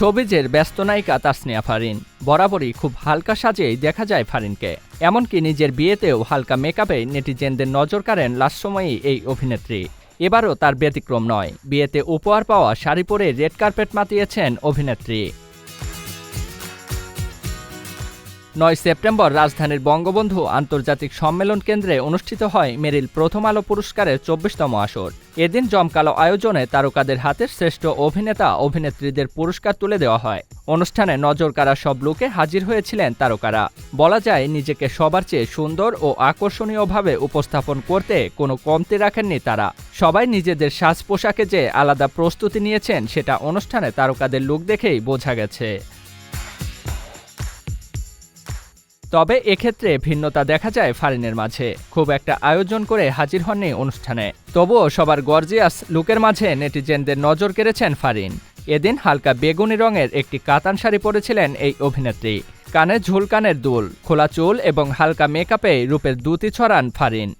শোবিজের ব্যস্ত নায়িকা তাসনিয়া ফারিন। বরাবরই খুব হালকা সাজেই দেখা যায় ফারিনকে। এমনকি নিজের বিয়েতেও হালকা মেকআপে নেটিজেনদের নজর কাড়েন লাস্ট সময়ই এই অভিনেত্রী। এবারও তার ব্যতিক্রম নয়। বিয়েতে উপহার পাওয়া শাড়ি পরে রেড কার্পেট মাতিয়েছেন অভিনেত্রী। নয় সেপ্টেম্বর রাজধানীর বঙ্গবন্ধু আন্তর্জাতিক সম্মেলন কেন্দ্রে অনুষ্ঠিত হয় মেরিল প্রথম আলো পুরস্কারের চব্বিশতম আসর। এদিন জমকালো আয়োজনে তারকাদের হাতে শ্রেষ্ঠ অভিনেতা, অভিনেত্রীদের পুরস্কার তুলে দেওয়া হয়। অনুষ্ঠানে নজর কাড়া সব লুকে হাজির হয়েছিলেন তারকারা। বলা যায়, নিজেকে সবার চেয়ে সুন্দর ও আকর্ষণীয়ভাবে উপস্থাপন করতে কোনো কমতি রাখেননি তারা। সবাই নিজেদের সাজ পোশাকে যে আলাদা প্রস্তুতি নিয়েছেন, সেটা অনুষ্ঠানে তারকাদের লুক দেখেই বোঝা গেছে। তবে এক্ষেত্রে ভিন্নতা দেখা যায় ফারিনের মাঝে। খুব একটা আয়োজন করে হাজির হননি অনুষ্ঠানে। তবুও সবার গর্জিয়াস লুকের মাঝে নেটিজেনদের নজর কেড়েছেন ফারিন। এদিন হালকা বেগুনি রঙের একটি কাতান শাড়ি পরেছিলেন এই অভিনেত্রী। কানে ঝুলকানের দুল, খোলা চুল এবং হালকা মেকআপে রূপের দুতি ছড়ান ফারিন।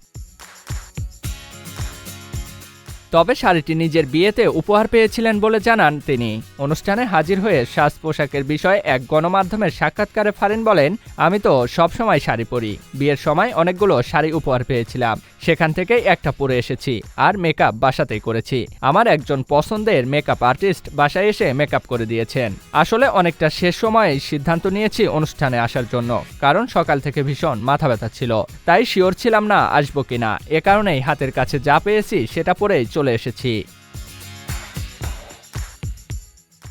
তবে শাড়িটি নিজের বিয়েতে উপহার পেয়েছিলেন বলে জানান তিনি। অনুষ্ঠানে হাজির হয়ে সাজ পোশাকের বিষয়ে এক গণমাধ্যমের সাক্ষাৎকারে ফারিন বলেন, আমি তো সবসময় শাড়ি পরি। বিয়ের সময় অনেকগুলো শাড়ি উপহার পেয়েছিলাম। সেখান থেকেই একটা পরে এসেছি আর মেকআপ বাসাতেই করেছি। আমার একজন পছন্দের মেকআপ আর্টিস্ট বাসায় এসে মেকআপ করে দিয়েছেন। আসলে অনেকটা শেষ সময়ে সিদ্ধান্ত নিয়েছি অনুষ্ঠানে আসার জন্য, কারণ সকাল থেকে ভীষণ মাথা ব্যথা ছিল। তাই শিওর ছিলাম না আসব কিনা। এ কারণেই হাতের কাছে যা পেয়েছি সেটা পরেই চলে এসেছি।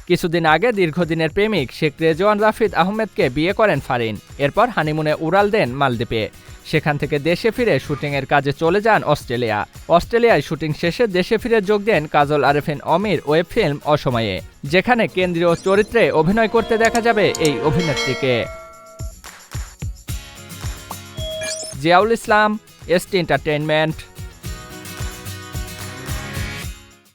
কিছুদিন আগে দীর্ঘদিনের প্রেমিক শেখ রেজওয়ান রাফিদ আহমেদকে বিয়ে করেন ফারিন। এরপর হানিমুনে উড়াল দেন মালদ্বীপে। সেখান থেকে দেশে ফিরে শুটিংয়ের কাজে চলে যান অস্ট্রেলিয়া। অস্ট্রেলিয়ায় শুটিং শেষে দেশে ফিরে যোগ দেন কাজল আরেফিন অমির ওয়েব ফিল্ম অসময়ে, যেখানে কেন্দ্রীয় চরিত্রে অভিনয় করতে দেখা যাবে এই অভিনেত্রীকে। Ziaul Islam ST entertainment.